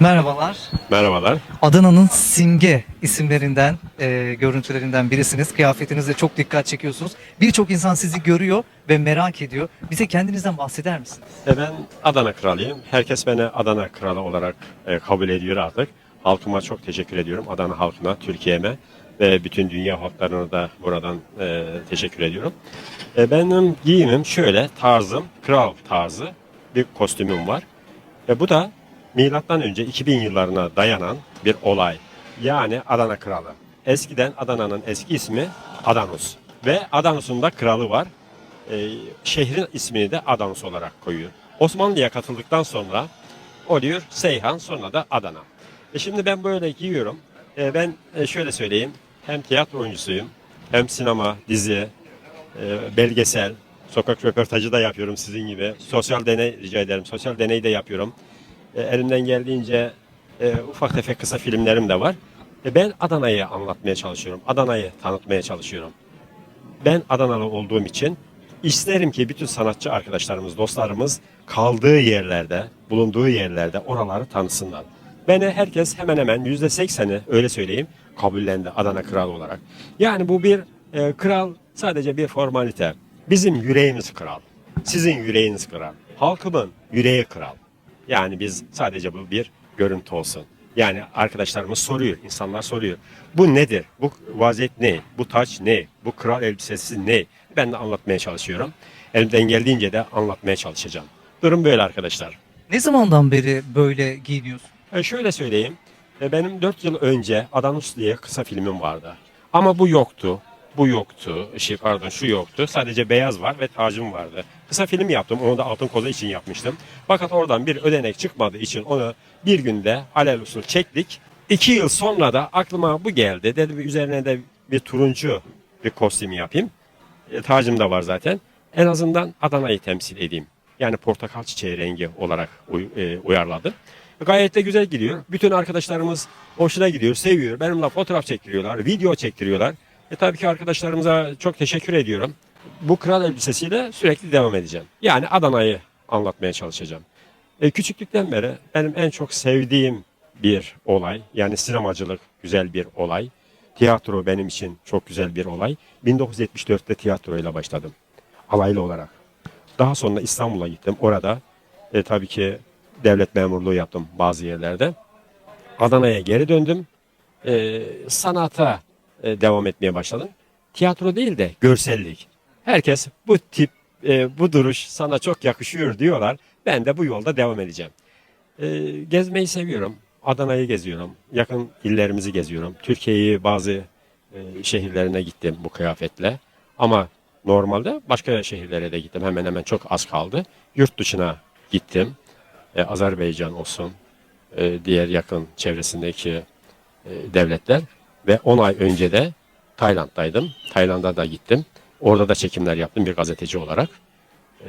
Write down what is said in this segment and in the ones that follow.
Merhabalar. Merhabalar. Adana'nın simge isimlerinden, e, görüntülerinden birisiniz. Kıyafetinizle çok dikkat çekiyorsunuz. Birçok insan sizi görüyor ve merak ediyor. Bize kendinizden bahseder misiniz? E, Ben Adana kralıyım. Herkes beni Adana kralı olarak e, kabul ediyor artık. Halkıma çok teşekkür ediyorum. Adana halkına, Türkiye'me ve bütün dünya halklarına da buradan e, teşekkür ediyorum. E, benim giyimim şöyle, tarzım, kral tarzı bir kostümüm var. Ve bu da milattan önce 2000 yıllarına dayanan bir olay. Yani Adana kralı. Eskiden Adana'nın eski ismi Adanus. Ve Adanus'un da kralı var. E, şehrin ismini de Adanus olarak koyuyor. Osmanlı'ya katıldıktan sonra oluyor Seyhan sonra da Adana. E şimdi ben böyle giyiyorum. E, ben e, şöyle söyleyeyim. Hem tiyatro oyuncusuyum hem sinema, dizi, e, belgesel, sokak röportajı da yapıyorum sizin gibi. Sosyal deney rica ederim. Sosyal deney de yapıyorum. E, elimden geldiğince e, ufak tefek kısa filmlerim de var. E, ben Adana'yı anlatmaya çalışıyorum. Adana'yı tanıtmaya çalışıyorum. Ben Adanalı olduğum için isterim ki bütün sanatçı arkadaşlarımız, dostlarımız kaldığı yerlerde, bulunduğu yerlerde oraları tanısınlar. Beni herkes hemen hemen yüzde sekseni öyle söyleyeyim kabullendi Adana Kral olarak. Yani bu bir e, kral sadece bir formalite. Bizim yüreğimiz kral. Sizin yüreğiniz kral. Halkımın yüreği kral. Yani biz sadece bu bir görüntü olsun. Yani arkadaşlarımız soruyor, insanlar soruyor. Bu nedir? Bu vaziyet ne? Bu taç ne? Bu kral elbisesi ne? Ben de anlatmaya çalışıyorum. Elimden geldiğince de anlatmaya çalışacağım. Durum böyle arkadaşlar. Ne zamandan beri böyle giyiniyorsun? E şöyle söyleyeyim. E, Benim 4 yıl önce Adanus diye kısa filmim vardı. Ama bu yoktu. Bu yoktu. Şey pardon şu yoktu. Sadece beyaz var ve tacım vardı. Kısa film yaptım. Onu da Altın Koza için yapmıştım. Fakat oradan bir ödenek çıkmadığı için onu bir günde alelüsül çektik. İki yıl sonra da aklıma bu geldi. Dedim üzerine de bir turuncu bir kostüm yapayım. E, tacım da var zaten. En azından Adana'yı temsil edeyim. Yani portakal çiçeği rengi olarak uy- e, uyarladım. Gayet de güzel gidiyor. Bütün arkadaşlarımız hoşuna gidiyor, seviyor. Benimle fotoğraf çektiriyorlar, video çektiriyorlar. E tabii ki arkadaşlarımıza çok teşekkür ediyorum. Bu kral elbisesiyle sürekli devam edeceğim. Yani Adana'yı anlatmaya çalışacağım. E, küçüklükten beri benim en çok sevdiğim bir olay. Yani sinemacılık güzel bir olay. Tiyatro benim için çok güzel bir olay. 1974'te tiyatroyla başladım. Alaylı olarak. Daha sonra İstanbul'a gittim. Orada e, tabii ki devlet memurluğu yaptım bazı yerlerde. Adana'ya geri döndüm. E, sanata e, devam etmeye başladım. Tiyatro değil de görsellik. Herkes bu tip, e, bu duruş sana çok yakışıyor diyorlar. Ben de bu yolda devam edeceğim. E, gezmeyi seviyorum. Adana'yı geziyorum. Yakın illerimizi geziyorum. Türkiye'yi bazı e, şehirlerine gittim bu kıyafetle. Ama normalde başka şehirlere de gittim. Hemen hemen çok az kaldı. Yurt dışına gittim. E, Azerbaycan olsun, e, diğer yakın çevresindeki e, devletler ve 10 ay önce de Tayland'daydım. Tayland'a da gittim. Orada da çekimler yaptım bir gazeteci olarak.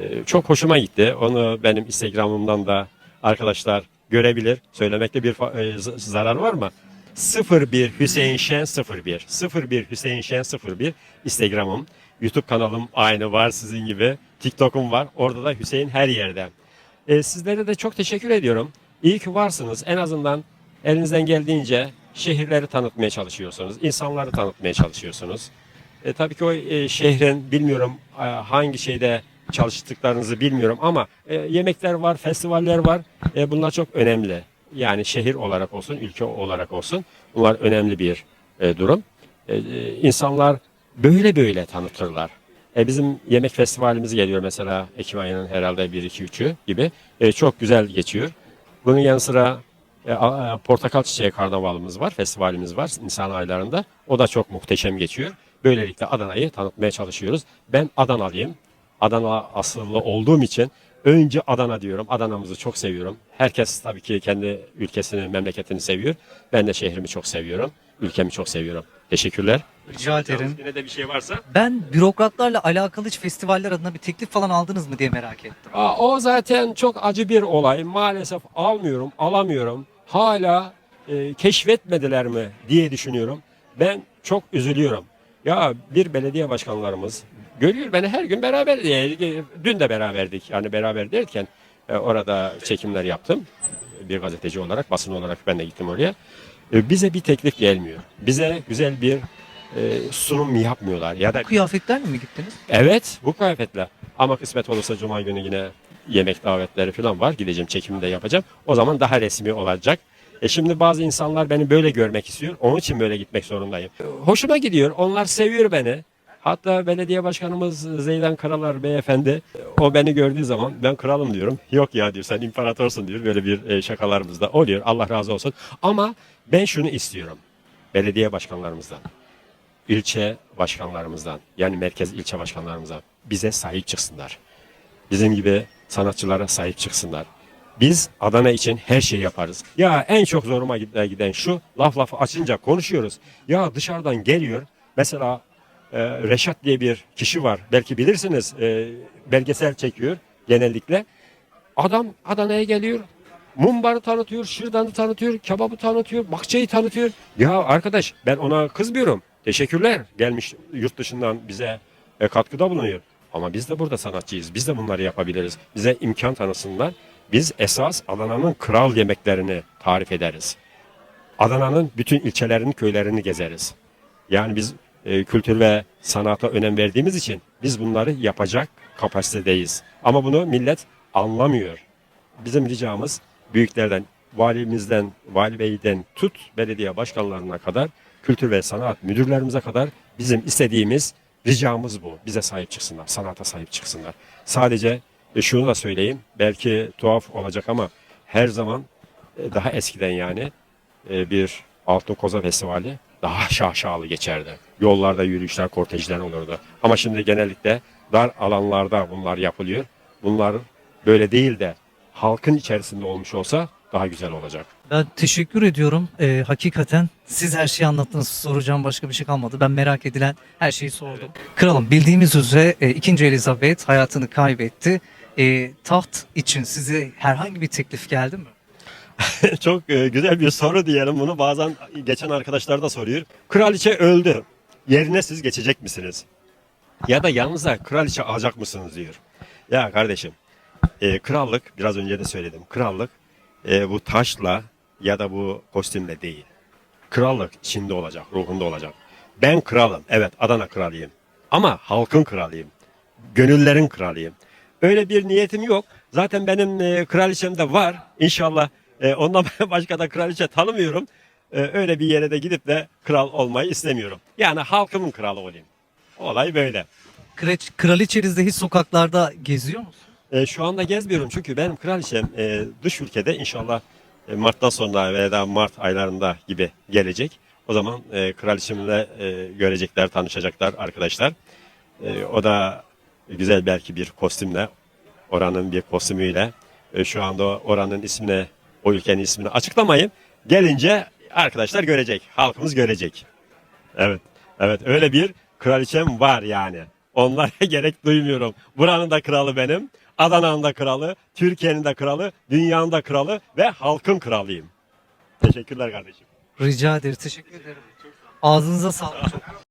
E, çok hoşuma gitti. Onu benim Instagram'ımdan da arkadaşlar görebilir. Söylemekte bir e, zarar var mı? 01 Hüseyin Şen 01 01 Hüseyin Şen 01 Instagram'ım. YouTube kanalım aynı var sizin gibi. TikTok'um var. Orada da Hüseyin her yerde. E, sizlere de çok teşekkür ediyorum. İyi ki varsınız. En azından elinizden geldiğince şehirleri tanıtmaya çalışıyorsunuz. insanları tanıtmaya çalışıyorsunuz. E, tabii ki o e, şehrin bilmiyorum e, hangi şeyde çalıştıklarınızı bilmiyorum ama e, yemekler var, festivaller var. E, bunlar çok önemli. Yani şehir olarak olsun, ülke olarak olsun bunlar önemli bir e, durum. E, e, insanlar böyle böyle tanıtırlar. E, bizim yemek festivalimiz geliyor mesela Ekim ayının herhalde 1-2-3'ü gibi. E, çok güzel geçiyor. Bunun yanı sıra e, portakal çiçeği karnavalımız var, festivalimiz var Nisan aylarında. O da çok muhteşem geçiyor. Böylelikle Adana'yı tanıtmaya çalışıyoruz. Ben Adanalıyım. Adana asıllı olduğum için önce Adana diyorum. Adana'mızı çok seviyorum. Herkes tabii ki kendi ülkesini, memleketini seviyor. Ben de şehrimi çok seviyorum. Ülkemi çok seviyorum. Teşekkürler. Rica ederim. Yine de bir şey varsa. Ben bürokratlarla alakalı hiç festivaller adına bir teklif falan aldınız mı diye merak ettim. Aa, o zaten çok acı bir olay. Maalesef almıyorum, alamıyorum. Hala e, keşfetmediler mi diye düşünüyorum. Ben çok üzülüyorum. Ya bir belediye başkanlarımız görüyor beni her gün beraber e, dün de beraberdik. Yani beraber derken E, orada çekimler yaptım. Bir gazeteci olarak, basın olarak ben de gittim oraya. E, bize bir teklif gelmiyor. Bize güzel bir e, sunum yapmıyorlar. Ya da Kıyafetlerle mi gittiniz? Evet bu kıyafetle. Ama kısmet olursa cuma günü yine yemek davetleri falan var. Gideceğim çekimi de yapacağım. O zaman daha resmi olacak. E şimdi bazı insanlar beni böyle görmek istiyor. Onun için böyle gitmek zorundayım. Hoşuma gidiyor. Onlar seviyor beni. Hatta belediye başkanımız Zeydan Karalar beyefendi o beni gördüğü zaman ben kralım diyorum. Yok ya diyor sen imparatorsun diyor. Böyle bir e, şakalarımız da oluyor. Allah razı olsun. Ama ben şunu istiyorum. Belediye başkanlarımızdan ilçe başkanlarımızdan yani merkez ilçe başkanlarımızdan bize sahip çıksınlar. Bizim gibi sanatçılara sahip çıksınlar. Biz Adana için her şeyi yaparız. Ya en çok zoruma giden şu laf lafı açınca konuşuyoruz. Ya dışarıdan geliyor mesela e, Reşat diye bir kişi var belki bilirsiniz e, belgesel çekiyor genellikle. Adam Adana'ya geliyor mumbarı tanıtıyor, şırdanı tanıtıyor, kebabı tanıtıyor, bakçayı tanıtıyor. Ya arkadaş ben ona kızmıyorum. Teşekkürler gelmiş yurt dışından bize e, katkıda bulunuyor. Ama biz de burada sanatçıyız. Biz de bunları yapabiliriz. Bize imkan tanısınlar. Biz esas Adana'nın kral yemeklerini tarif ederiz. Adana'nın bütün ilçelerini, köylerini gezeriz. Yani biz e, kültür ve sanata önem verdiğimiz için biz bunları yapacak kapasitedeyiz. Ama bunu millet anlamıyor. Bizim ricamız büyüklerden, valimizden, vali beyden tut belediye başkanlarına kadar, kültür ve sanat müdürlerimize kadar bizim istediğimiz ricamız bu. Bize sahip çıksınlar, sanata sahip çıksınlar. Sadece e, şunu da söyleyeyim, belki tuhaf olacak ama her zaman e, daha eskiden yani e, bir Altın Koza Festivali daha şaşalı geçerdi. Yollarda yürüyüşler, kortejler olurdu. Ama şimdi genellikle dar alanlarda bunlar yapılıyor. Bunlar böyle değil de halkın içerisinde olmuş olsa daha güzel olacak. Ben teşekkür ediyorum. Ee, hakikaten siz her şeyi anlattınız. Soracağım başka bir şey kalmadı. Ben merak edilen her şeyi sordum. Kralım bildiğimiz üzere e, 2. Elizabeth hayatını kaybetti. E, taht için size herhangi bir teklif geldi mi? Çok e, güzel bir soru diyelim bunu. Bazen geçen arkadaşlar da soruyor. Kraliçe öldü. Yerine siz geçecek misiniz? Ya da yanınıza kraliçe alacak mısınız diyor. Ya kardeşim e, krallık biraz önce de söyledim. Krallık e, bu taşla ya da bu kostümle değil. Krallık içinde olacak, ruhunda olacak. Ben kralım. Evet Adana kralıyım. Ama halkın kralıyım. Gönüllerin kralıyım. Öyle bir niyetim yok. Zaten benim e, kraliçem de var. İnşallah e, ondan başka da kraliçe tanımıyorum. E, öyle bir yere de gidip de kral olmayı istemiyorum. Yani halkımın kralı olayım. Olay böyle. Kraliçenizde hiç sokaklarda geziyor musun? E, şu anda gezmiyorum çünkü benim kraliçem e, dış ülkede inşallah e, Mart'tan sonra veya da Mart aylarında gibi gelecek. O zaman e, kraliçemle e, görecekler, tanışacaklar arkadaşlar. E, o da güzel belki bir kostümle, oranın bir kostümüyle. E, şu anda oranın ismini, o ülkenin ismini açıklamayayım. Gelince arkadaşlar görecek, halkımız görecek. Evet, evet öyle bir kraliçem var yani. Onlara gerek duymuyorum. Buranın da kralı benim. Adana'nın da kralı, Türkiye'nin de kralı, dünyanın da kralı ve halkın kralıyım. Teşekkürler kardeşim. Rica ederim. Teşekkür ederim. Ağzınıza sağlık.